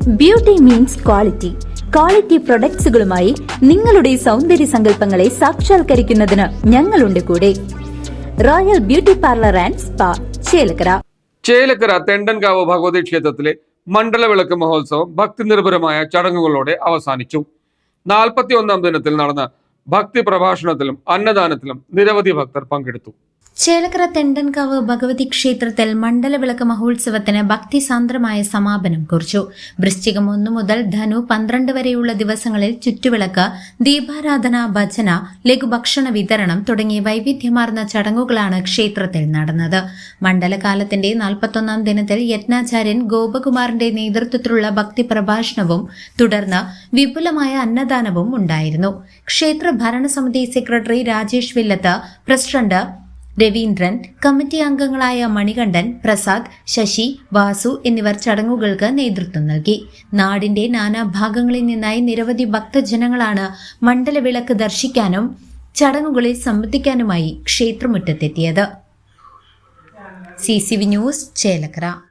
Beauty means quality quality പ്രൊഡക്ട്സുകളുമായി നിങ്ങളുടെ സൗന്ദര്യ സങ്കല്പങ്ങളെ സാക്ഷാത്കരിക്കുന്നതിന് ഞങ്ങളുണ്ട് കൂടെ. Royal beauty parlour and spa Chelakkara. Chelakkara Thendankavu Bhagavathi ക്ഷേത്രത്തിലെ മണ്ഡലവിളക്ക് മഹോത്സവം ഭക്തി നിർഭരമായ ചടങ്ങുകളോടെ അവസാനിച്ചു. നാൽപ്പത്തി ഒന്നാം ദിനത്തിൽ നടന്ന ഭക്തി പ്രഭാഷണത്തിലും അന്നദാനത്തിലും നിരവധി ഭക്തർ പങ്കെടുത്തു. ചേലക്കര തെണ്ടൻകാവ് ഭഗവതി ക്ഷേത്രത്തിൽ മണ്ഡലവിളക്ക് മഹോത്സവത്തിന് ഭക്തിസാന്ദ്രമായ സമാപനം കുറിച്ചു. വൃശ്ചികം ഒന്നു മുതൽ ധനു പന്ത്രണ്ട് വരെയുള്ള ദിവസങ്ങളിൽ ചുറ്റുവിളക്ക് ദീപാരാധന ഭജന ലഘുഭക്ഷണ വിതരണം തുടങ്ങിയ വൈവിധ്യമാർന്ന ചടങ്ങുകളാണ് ക്ഷേത്രത്തിൽ നടന്നത്. മണ്ഡലകാലത്തിന്റെ നാൽപ്പത്തൊന്നാം ദിനത്തിൽ യജ്ഞാചാര്യൻ ഗോപകുമാറിന്റെ നേതൃത്വത്തിലുള്ള ഭക്തി പ്രഭാഷണവും തുടർന്ന് വിപുലമായ അന്നദാനവും ഉണ്ടായിരുന്നു. ഭരണസമിതി secretary Rajesh Villath president Raveendran committee അംഗങ്ങളായ മണികണ്ഠൻ പ്രസാദ് ശശി വാസു എന്നിവർ ചടങ്ങുകൾക്ക് നേതൃത്വം നൽകി. നാടിന്റെ നാനാഭാഗങ്ങളിൽ നിന്നായി നിരവധി ഭക്തജനങ്ങളാണ് മണ്ഡലവിളക്ക് ദർശിക്കാനും ചടങ്ങുകളിൽ സംബന്ധിക്കാനുമായി ക്ഷേത്രമുറ്റത്തെത്തിയത്. C C V news Chelakkara.